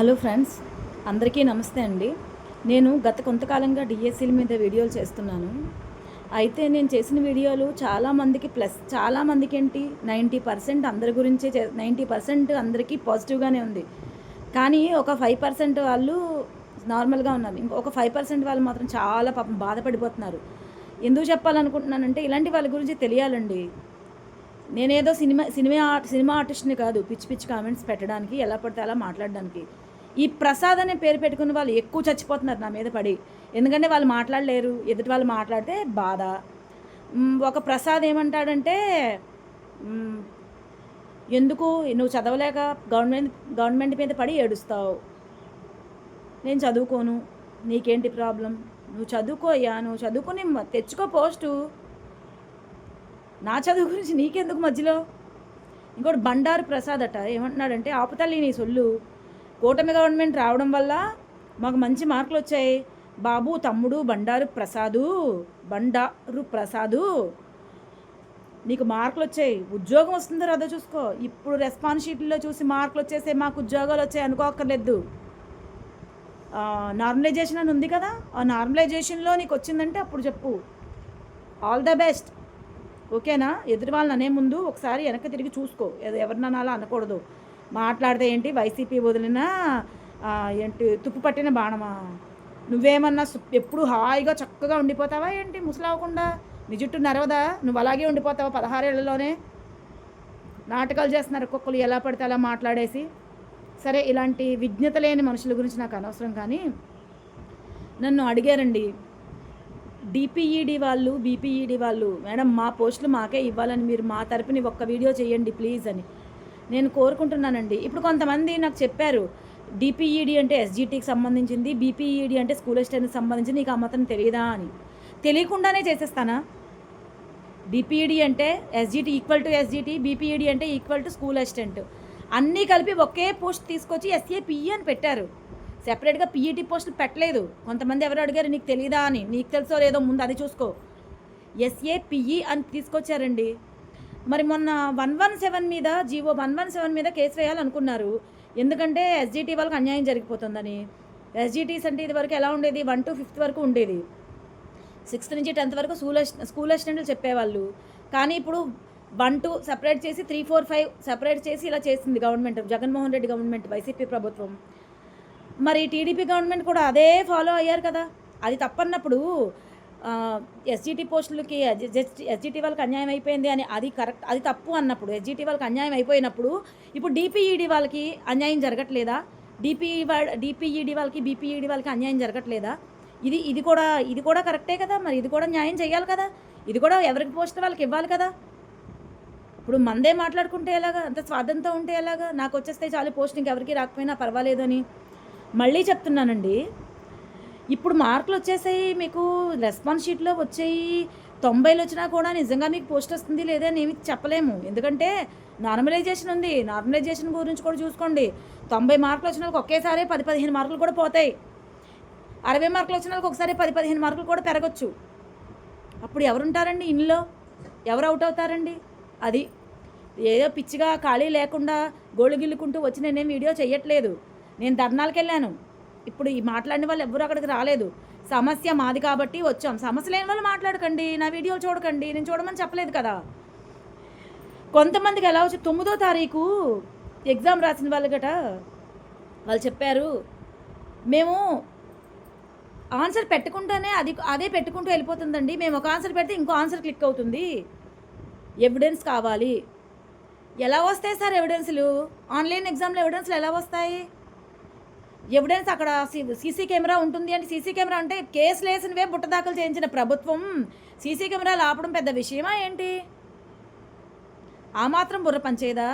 Hello friends అందరికీ నమస్తే అండి. నేను గత కొంతకాలంగా డిఎస్సీల మీద వీడియోలు చేస్తున్నాను. అయితే నేను చేసిన వీడియోలు చాలామందికి ప్లస్ చాలామందికి ఏంటి నైంటీ పర్సెంట్ అందరి గురించే చే నైంటీ పర్సెంట్ అందరికీ పాజిటివ్గానే ఉంది. కానీ ఒక ఫైవ్ పర్సెంట్ వాళ్ళు నార్మల్గా ఉన్నారు. ఇంకొక ఫైవ్ పర్సెంట్ వాళ్ళు మాత్రం చాలా పాపం బాధపడిపోతున్నారు. ఎందుకు చెప్పాలనుకుంటున్నానంటే ఇలాంటి వాళ్ళ గురించి తెలియాలండి. నేనేదో సినిమా సినిమా ఆర్ట్ సినిమా ఆర్టిస్ట్ని కాదు పిచ్చి పిచ్చి కామెంట్స్ పెట్టడానికి ఎలా పడితే అలా మాట్లాడడానికి. ఈ ప్రసాద్ అనే పేరు పెట్టుకున్న వాళ్ళు ఎక్కువ చచ్చిపోతున్నారు నా మీద పడి. ఎందుకంటే వాళ్ళు మాట్లాడలేరు. ఎదుటి వాళ్ళు మాట్లాడితే బాధ. ఒక ప్రసాద్ ఏమంటాడంటే ఎందుకు నువ్వు చదవలేక గవర్నమెంట్ గవర్నమెంట్ మీద పడి ఏడుస్తావు? నేను చదువుకోను. నీకేంటి ప్రాబ్లం? నువ్వు చదువుకోయ్యా నువ్వు చదువుకుని తెచ్చుకో పోస్టు. నా చదువు గురించి నీకెందుకు మధ్యలో? ఇంకోటి బండారు ప్రసాద్ అట ఏమంటున్నాడంటే ఆపుతల్లి నీ సొల్లు. కూటమి గవర్నమెంట్ రావడం వల్ల మాకు మంచి మార్కులు వచ్చాయి. బాబు తమ్ముడు బండారు ప్రసాదు బండారు ప్రసాదు నీకు మార్కులు వచ్చాయి. ఉద్యోగం వస్తుందో రాదో చూసుకో. ఇప్పుడు రెస్పాన్స్ షీట్లో చూసి మార్కులు వచ్చేసే మాకు ఉద్యోగాలు వచ్చాయి అనుకోక్కర్లేదు. నార్మలైజేషన్ అని ఉంది కదా ఆ నార్మలైజేషన్లో నీకు వచ్చిందంటే అప్పుడు చెప్పు. ఆల్ ద బెస్ట్ ఓకేనా? ఎదురు వాళ్ళని అనే ముందు ఒకసారి వెనక్కి తిరిగి చూసుకో. ఎద- ఎవరినన్నా అలా అనకూడదు. మాట్లాడితే ఏంటి? వైసీపీ వదిలిన ఏంటి తుప్పు పట్టిన బాణమా? నువ్వేమన్నా ఎప్పుడు హాయిగా చక్కగా ఉండిపోతావా ఏంటి? ముసలవకుండా నీ జుట్టు నరవదా? నువ్వు అలాగే ఉండిపోతావా పదహారేళ్ళలోనే నాటకాలు చేస్తున్నారు ఒక్కొక్కరు ఎలా పడితే అలా మాట్లాడేసి. సరే ఇలాంటి విజ్ఞత లేని మనుషుల గురించి నాకు అనవసరం కానీ నన్ను అడిగారండి. డిపిఈడి వాళ్ళు బీపీఈడి వాళ్ళు మేడం మా పోస్టులు మాకే ఇవ్వాలని మీరు మా తరపుని ఒక్క వీడియో చేయండి ప్లీజ్ అని. నేను కోరుకుంటున్నానండి. ఇప్పుడు కొంతమంది నాకు చెప్పారు డిపిఈడి అంటే ఎస్జిటికి సంబంధించింది బీపీఈడి అంటే స్కూల్ అసిస్టెంట్కి సంబంధించి నీకు ఆ మాత్రం తెలియదా అని. తెలియకుండానే చేసేస్తానా? డిపిఈడి అంటే SGT equal to SGT BPED అంటే ఈక్వల్ టు స్కూల్ అసిస్టెంట్ అన్నీ కలిపి ఒకే పోస్ట్ తీసుకొచ్చి ఎస్ఏపిఈ అని పెట్టారు. సెపరేట్గా పీఈటీ పోస్టులు పెట్టలేదు. కొంతమంది ఎవరు అడిగారు నీకు తెలియదా అని. నీకు తెలుసో లేదో ముందు అది చూసుకో. ఎస్ఏపిఈ అని తీసుకొచ్చారండి. మరి మొన్న వన్ వన్ సెవెన్ మీద జీవో వన్ వన్ సెవెన్ మీద కేసు వేయాలనుకున్నారు. ఎందుకంటే ఎస్జిటి వాళ్ళకి అన్యాయం జరిగిపోతుందని. ఎస్జిటీస్ అంటే ఇది వరకు ఎలా ఉండేది? వన్ టు ఫిఫ్త్ వరకు ఉండేది. సిక్స్త్ నుంచి టెన్త్ వరకు స్కూల్ స్కూల్ అసిస్టెంట్లు చెప్పేవాళ్ళు. కానీ ఇప్పుడు వన్ టూ సపరేట్ చేసి త్రీ ఫోర్ ఫైవ్ సపరేట్ చేసి ఇలా చేసింది government. Jaganmohan Reddy government YCP ప్రభుత్వం. మరి టీడీపీ గవర్నమెంట్ కూడా అదే ఫాలో అయ్యారు కదా. అది తప్పన్నప్పుడు ఎస్జిటి పోస్టులకి ఎస్జిటి వాళ్ళకి అన్యాయం అయిపోయింది అని అది కరెక్ట్ అది తప్పు అన్నప్పుడు ఎస్జిటి వాళ్ళకి అన్యాయం అయిపోయినప్పుడు ఇప్పుడు డిపిఈడి వాళ్ళకి అన్యాయం జరగట్లేదా? డిపిఈ వాళ్ళ డిపిఈడి వాళ్ళకి బీపీఈడి వాళ్ళకి అన్యాయం జరగట్లేదా? ఇది ఇది కూడా ఇది కూడా కరెక్టే కదా? మరి ఇది కూడా న్యాయం చేయాలి కదా? ఇది కూడా ఎవరికి పోస్ట్ వాళ్ళకి ఇవ్వాలి కదా? ఇప్పుడు మందే మాట్లాడుకుంటే ఎలాగా? అంత స్వార్థంతో ఉంటే ఎలాగా? నాకు వచ్చేస్తే చాలు పోస్ట్ ఇంకెవరికి రాకపోయినా పర్వాలేదు అని మళ్ళీ చెప్తున్నానండి ఇప్పుడు మార్కులు వచ్చేసాయి మీకు రెస్పాన్స్ షీట్లో వచ్చాయి తొంభైలు వచ్చినా కూడా నిజంగా మీకు పోస్ట్ వస్తుంది లేదా ఏమి చెప్పలేము. ఎందుకంటే నార్మలైజేషన్ ఉంది. నార్మలైజేషన్ గురించి కూడా చూసుకోండి. తొంభై మార్కులు వచ్చిన వాళ్ళకి ఒకేసారి పది పదిహేను మార్కులు కూడా పోతాయి. అరవై మార్కులు వచ్చిన వాళ్ళకి ఒకసారి పది పదిహేను మార్కులు కూడా పెరగచ్చు. అప్పుడు ఎవరుంటారండి ఇంట్లో ఎవరు అవుట్ అవుతారండి? అది ఏదో పిచ్చిగా ఖాళీ లేకుండా గోళ్ళు గిల్లుకుంటూ వచ్చి నేనేం వీడియో చేయట్లేదు నేను ధర్నాలకు వెళ్ళాను. ఇప్పుడు ఈ మాట్లాడిన వాళ్ళు ఎవరు అక్కడికి రాలేదు. సమస్య మాది కాబట్టి వచ్చాం. సమస్య లేని వాళ్ళు మాట్లాడకండి. నా వీడియోలు చూడకండి. నేను చూడమని చెప్పలేదు కదా. కొంతమందికి ఎలా వచ్చి తొమ్మిదో తారీఖు ఎగ్జామ్ రాసిన వాళ్ళు గట వాళ్ళు చెప్పారు మేము ఆన్సర్ పెట్టుకుంటేనే అది అదే పెట్టుకుంటూ వెళ్ళిపోతుందండి. మేము ఒక ఆన్సర్ పెడితే ఇంకో ఆన్సర్ క్లిక్ అవుతుంది. ఎవిడెన్స్ కావాలి. ఎలా వస్తాయి సార్ ఎవిడెన్స్లు? ఆన్లైన్ ఎగ్జామ్లో ఎవిడెన్స్లు ఎలా వస్తాయి? ఎవిడెన్స్ అక్కడ సీసీ కెమెరా ఉంటుంది అంటే సీసీ కెమెరా అంటే కేసు లేసినవే బుట్ట దాఖలు చేయించిన ప్రభుత్వం. సీసీ కెమెరాలు ఆపడం పెద్ద విషయమా ఏంటి? ఆ మాత్రం బుర్ర పంచేదా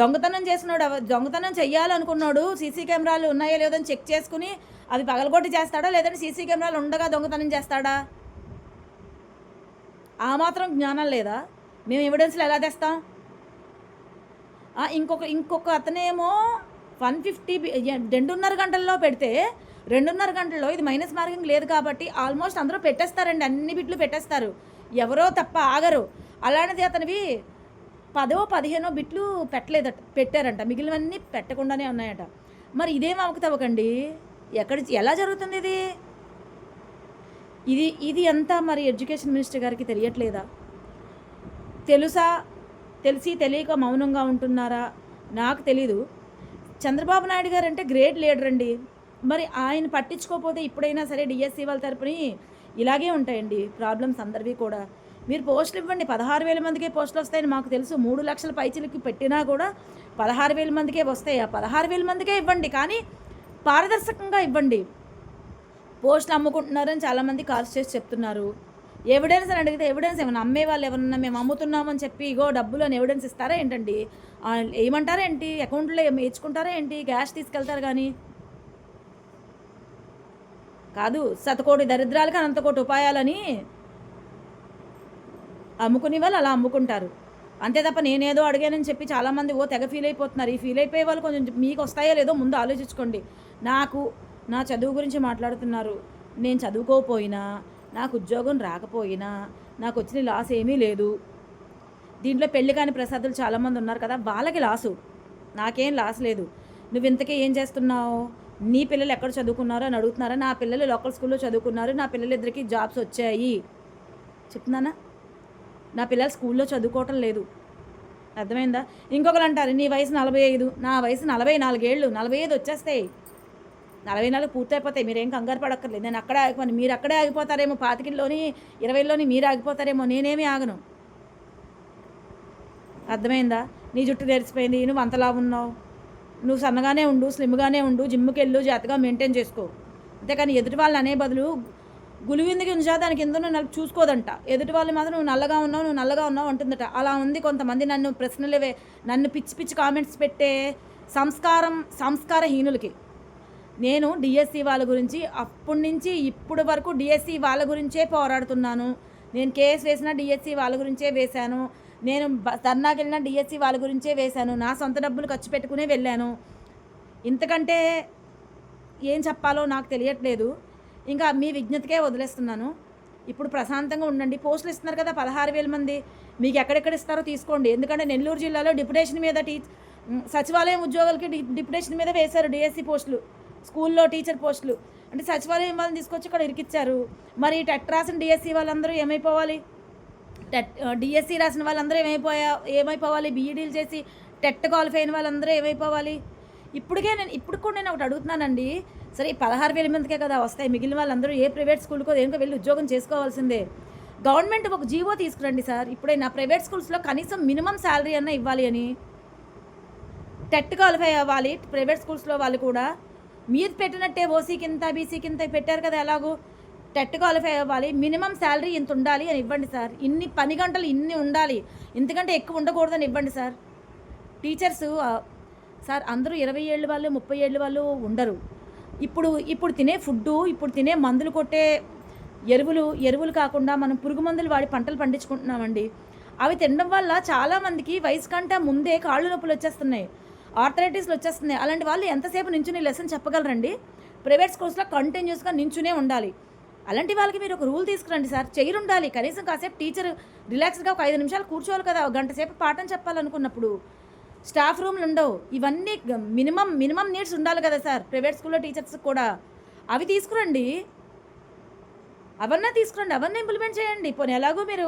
దొంగతనం చేసినాడు దొంగతనం చెయ్యాలనుకున్నాడు సీసీ కెమెరాలు ఉన్నాయో లేదో అని చెక్ చేసుకుని అవి పగలగొట్టి చేస్తాడా? లేదంటే సీసీ కెమెరాలు ఉండగా దొంగతనం చేస్తాడా? ఆ మాత్రం జ్ఞానం లేదా? మేము ఎవిడెన్స్లు ఎలా తెస్తాం? ఇంకొక ఇంకొక అతనేమో వన్ ఫిఫ్టీ రెండున్నర గంటల్లో పెడితే రెండున్నర గంటల్లో ఇది మైనస్ మార్కింగ్ లేదు కాబట్టి ఆల్మోస్ట్ అందరూ పెట్టేస్తారండి అన్ని బిట్లు పెట్టేస్తారు. ఎవరో తప్ప ఆగరు. అలాంటిది అతనివి పదో పదిహేనో బిట్లు పెట్టలేదట పెట్టారంట. మిగిలినవన్నీ పెట్టకుండానే ఉన్నాయట. మరి ఇదేం అవకతవకండి? ఎక్కడ ఎలా జరుగుతుంది ఇది? ఇది ఇది అంతా మరి ఎడ్యుకేషన్ మినిస్టర్ గారికి తెలియట్లేదా? తెలుసా? తెలిసి తెలియక మౌనంగా ఉంటున్నారా? నాకు తెలీదు. చంద్రబాబు నాయుడు గారు అంటే గ్రేట్ లీడర్ అండి. మరి ఆయన పట్టించుకోకపోతే ఇప్పుడైనా సరే డిఎస్సి వాళ్ళ తరపుని ఇలాగే ఉంటాయండి ప్రాబ్లమ్స్ అందరివి కూడా. మీరు పోస్టులు ఇవ్వండి. పదహారు వేల మందికే పోస్టులు వస్తాయని మాకు తెలుసు. మూడు లక్షల పైచిలకి పెట్టినా కూడా పదహారు వేల మందికే వస్తాయి. ఆ పదహారు వేల మందికే ఇవ్వండి కానీ పారదర్శకంగా ఇవ్వండి. పోస్టులు అమ్ముకుంటున్నారని చాలామంది కాల్స్ చేసి చెప్తున్నారు. ఎవిడెన్స్ అని అడిగితే ఎవిడెన్స్ ఏమైనా అమ్మే వాళ్ళు ఎవరన్నా మేము అమ్ముతున్నామని చెప్పి ఇగో డబ్బులు అని ఎవిడెన్స్ ఇస్తారా ఏంటండి? ఏమంటారా ఏంటి? అకౌంట్లో ఏమి ఇచ్చుకుంటారా ఏంటి? క్యాష్ తీసుకెళ్తారు కానీ. కాదు శతకోటి దరిద్రాలకి అనంతకోటి ఉపాయాలని అమ్ముకునే వాళ్ళు అలా అమ్ముకుంటారు. అంతే తప్ప నేనేదో అడిగానని చెప్పి చాలామంది ఓ తెగ ఫీల్ అయిపోతున్నారు. ఈ ఫీల్ అయిపోయే వాళ్ళు కొంచెం మీకు వస్తాయో లేదో ముందు ఆలోచించుకోండి. నాకు నా చదువు గురించి మాట్లాడుతున్నారు. నేను చదువుకోకపోయినా నాకు ఉద్యోగం రాకపోయినా నాకు వచ్చిన లాస్ ఏమీ లేదు. దీంట్లో పెళ్ళి కాని ప్రసాదులు చాలామంది ఉన్నారు కదా వాళ్ళకి లాసు నాకేం లాస్ లేదు. నువ్వు ఇంతకీ ఏం చేస్తున్నావు? నీ పిల్లలు ఎక్కడ చదువుకున్నారో అని అడుగుతున్నారా? నా పిల్లలు లోకల్ స్కూల్లో చదువుకున్నారు నా పిల్లలిద్దరికీ జాబ్స్ వచ్చాయి. చెప్తున్నానా నా పిల్లలు స్కూల్లో చదువుకోవటం లేదు. అర్థమైందా? ఇంకొకరు అంటారు నీ వయసు నలభై ఐదు నా వయసు నలభై నాలుగేళ్ళు నలభై ఐదు వచ్చేస్తాయి. నలభై నాలుగు పూర్తయిపోతాయి. మీరేం కంగారు పడక్కర్లేదు. నేను అక్కడే ఆగిపోను. మీరు అక్కడే ఆగిపోతారేమో పాతికిల్లోని ఇరవైలోని మీరు ఆగిపోతారేమో నేనేమి ఆగను. అర్థమైందా? నీ జుట్టు తెరిచిపోయింది. నువ్వు అంతలా ఉన్నావు. నువ్వు సన్నగానే ఉండు స్లిమ్గానే ఉండు జిమ్కి వెళ్ళు జాగ్రత్తగా మెయింటైన్ చేసుకో. అంతేకాని ఎదుటి వాళ్ళు అనే బదులు గులివిందికి ఉంచా దానికి ఎందుకు నన్ను చూసుకోదంట. ఎదుటి వాళ్ళు మాత్రం నువ్వు నల్లగా ఉన్నావు నువ్వు నల్లగా ఉన్నావు అంటుందట. అలా ఉంది కొంతమంది నన్ను ప్రశ్నలు నన్ను పిచ్చి పిచ్చి కామెంట్స్ పెట్టే సంస్కారం సంస్కారహీనులకి. నేను డిఎస్సి వాళ్ళ గురించి అప్పటి నుంచి ఇప్పుడు వరకు డిఎస్సి వాళ్ళ గురించే పోరాడుతున్నాను. నేను కేఎస్ వేసిన డిఎస్సి వాళ్ళ గురించే వేశాను. నేను బ- ధర్నాకి వెళ్ళిన డిఎస్సి వాళ్ళ గురించే వేశాను. నా సొంత డబ్బులు ఖర్చు పెట్టుకునే వెళ్ళాను. ఇంతకంటే ఏం చెప్పాలో నాకు తెలియట్లేదు. ఇంకా మీ విజ్ఞతకే వదిలేస్తున్నాను. ఇప్పుడు ప్రశాంతంగా ఉండండి. పోస్టులు ఇస్తున్నారు కదా పదహారు వేల మంది. మీకు ఎక్కడెక్కడ ఇస్తారో తీసుకోండి. ఎందుకంటే నెల్లూరు జిల్లాలో డిప్యుటేషన్ మీద టీ సచివాలయం ఉద్యోగులకి డి డిప్యుటేషన్ మీద వేశారు డిఎస్సి పోస్టులు. స్కూల్లో టీచర్ పోస్టులు. అంటే సచివాలయం వాళ్ళని తీసుకొచ్చి ఇక్కడ ఇరికిచ్చారు. మరి టెట్ రాసిన డిఎస్సి వాళ్ళందరూ ఏమైపోవాలి? టెట్ డిఎస్సి రాసిన వాళ్ళందరూ ఏమైపోయా ఏమైపోవాలి? బీఈడీలు చేసి టెట్ క్వాలిఫై అయిన వాళ్ళందరూ ఏమైపోవాలి? ఇప్పటికే నేను ఇప్పుడు కూడా నేను ఒకటి అడుగుతున్నానండి. సరే ఈ పదహారు వేల మందికే కదా వస్తాయి. మిగిలిన వాళ్ళందరూ ఏ ప్రైవేట్ స్కూల్కో దేనికో వెళ్ళి ఉద్యోగం చేసుకోవాల్సిందే. గవర్నమెంట్ ఒక జీవో తీసుకురండి సార్. ఇప్పుడైనా ప్రైవేట్ స్కూల్స్లో కనీసం మినిమం శాలరీ అన్న ఇవ్వాలి అని. టెట్ క్వాలిఫై అవ్వాలి ప్రైవేట్ స్కూల్స్లో వాళ్ళు కూడా. మీరు పెట్టినట్టే ఓసీ కింద బీసీ కింద పెట్టారు కదా ఎలాగో? టెట్ క్వాలిఫై అవ్వాలి. మినిమం శాలరీ ఇంత ఉండాలి అని ఇవ్వండి సార్. ఇన్ని పని గంటలు ఇన్ని ఉండాలి. ఇంతకంటే ఎక్కువ ఉండకూడదని ఇవ్వండి సార్. టీచర్స్ సార్ అందరూ ఇరవై ఏళ్ళు వాళ్ళు ముప్పై ఏళ్ళు వాళ్ళు ఉండరు. ఇప్పుడు ఇప్పుడు తినే ఫుడ్డు ఇప్పుడు తినే మందులు కొట్టే ఎరువులు ఎరువులు కాకుండా మనం పురుగు మందులు వాడి పంటలు పండించుకుంటున్నామండి. అవి తినడం వల్ల చాలామందికి వయసు కంటే ముందే కాళ్ళు నొప్పులు వచ్చేస్తున్నాయి. ఆర్థరైటిస్లు వచ్చేస్తున్నాయి. అలాంటి వాళ్ళు ఎంతసేపు నించుని లెసన్ చెప్పగలరండి? ప్రైవేట్ స్కూల్స్లో కంటిన్యూస్గా నించునే ఉండాలి. అలాంటి వాళ్ళకి మీరు ఒక రూల్ తీసుకురండి సార్. చైర్ ఉండాలి కనీసం కాసేపు టీచర్ రిలాక్స్గా ఒక ఐదు నిమిషాలు కూర్చోవాలి కదా. ఒక గంట సేపు పాఠం చెప్పాలనుకున్నప్పుడు. స్టాఫ్ రూమ్లు ఉండవు. ఇవన్నీ మినిమం మినిమం నీడ్స్ ఉండాలి కదా సార్. ప్రైవేట్ స్కూల్లో టీచర్స్ కూడా. అవి తీసుకురండి. అవన్నీ తీసుకురండి అవన్నీ ఇంప్లిమెంట్ చేయండి. పోనీ ఎలాగో మీరు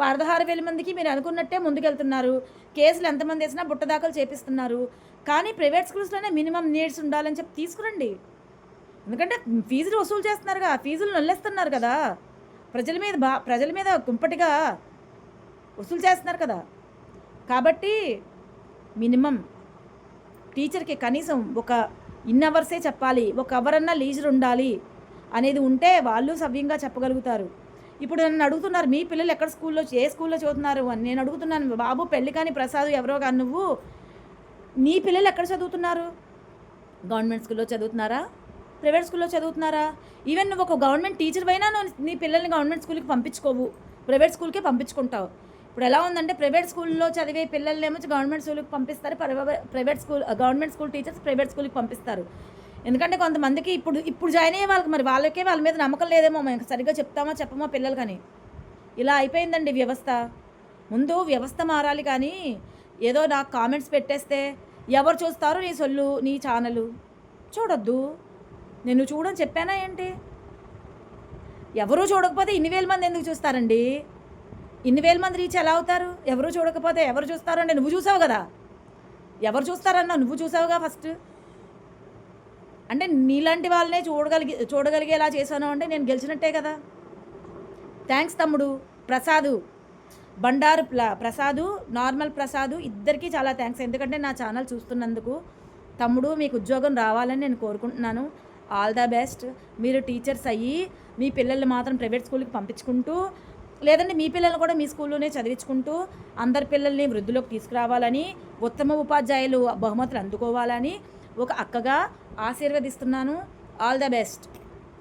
పారదహార వేల మందికి మీరు అనుకున్నట్టే ముందుకెళ్తున్నారు. కేసులు ఎంతమంది వేసినా బుట్ట దాఖలు చేపిస్తున్నారు. కానీ ప్రైవేట్ స్కూల్స్లోనే మినిమం నీడ్స్ ఉండాలని చెప్పి తీసుకురండి. ఎందుకంటే ఫీజులు వసూలు చేస్తున్నారుగా ఫీజులు నల్లేస్తున్నారు కదా. ప్రజల మీద బా ప్రజల మీద కుంపటిగా వసూలు చేస్తున్నారు కదా. కాబట్టి మినిమం టీచర్కి కనీసం ఒక ఇన్ అవర్సే చెప్పాలి ఒక అవర్ అన్నా లీజర్ ఉండాలి. అనేది ఉంటే వాళ్ళు సవ్యంగా చెప్పగలుగుతారు. ఇప్పుడు నన్ను అడుగుతున్నారు మీ పిల్లలు ఎక్కడ స్కూల్లో ఏ స్కూల్లో చదువుతున్నారు? అని నేను అడుగుతున్నాను బాబు పెళ్ళి కానీ ప్రసాద్ ఎవరో కానీ నువ్వు నీ పిల్లలు ఎక్కడ చదువుతున్నారు? గవర్నమెంట్ స్కూల్లో చదువుతున్నారా? ప్రైవేట్ స్కూల్లో చదువుతున్నారా? ఈవెన్ నువ్వు ఒక గవర్నమెంట్ టీచర్ అయినా నువ్వు నీ పిల్లల్ని గవర్నమెంట్ స్కూల్కి పంపించుకోవు ప్రైవేట్ స్కూల్కే పంపించుకుంటావు. ఇప్పుడు ఎలా ఉందంటే ప్రైవేట్ స్కూల్లో చదివే పిల్లల్నేమో గవర్నమెంట్ స్కూల్కి పంపిస్తారు private school government school teachers private స్కూల్కి పంపిస్తారు. ఎందుకంటే కొంతమందికి ఇప్పుడు ఇప్పుడు జాయిన్ అయ్యే వాళ్ళకి మరి వాళ్ళకే వాళ్ళ మీద నమ్మకం లేదేమో మేము సరిగ్గా చెప్తామా చెప్పమా పిల్లలకని ఇలా అయిపోయిందండి వ్యవస్థ. ముందు వ్యవస్థ మారాలి కానీ ఏదో నాకు కామెంట్స్ పెట్టేస్తే ఎవరు చూస్తారు నీ సొల్లు నీ ఛానలు చూడొద్దు. నేను చూడని చెప్పానా ఏంటి? ఎవరూ చూడకపోతే ఇన్ని వేల మంది ఎందుకు చూస్తారండి? ఇన్ని వేల మంది రీచ్ ఎలా అవుతారు? ఎవరు చూడకపోతే ఎవరు చూస్తారండి? నువ్వు చూసావు కదా? ఎవరు చూస్తారన్నా నువ్వు చూసావుగా ఫస్ట్ అంటే నీలాంటి వాళ్ళనే చూడగలిగి చూడగలిగేలా చేశాను అంటే నేను గెలిచినట్టే కదా. థ్యాంక్స్ తమ్ముడు. ప్రసాదు. బండారు ప్ల ప్రసాదు నార్మల్ ప్రసాదు ఇద్దరికీ చాలా థ్యాంక్స్ ఎందుకంటే నా ఛానల్ చూస్తున్నందుకు తమ్ముడు మీకు ఉద్యోగం రావాలని నేను కోరుకుంటున్నాను. ఆల్ ద బెస్ట్ మీరు టీచర్స్ అయ్యి మీ పిల్లల్ని మాత్రం ప్రైవేట్ స్కూల్కి పంపించుకుంటూ లేదంటే మీ పిల్లల్ని కూడా మీ స్కూల్లోనే చదివించుకుంటూ అందరి పిల్లల్ని వృద్ధిలోకి తీసుకురావాలని ఉత్తమ ఉపాధ్యాయులు బహుమతులు అందుకోవాలని ఒక అక్కగా ఆశీర్వదిస్తున్నాను. All the best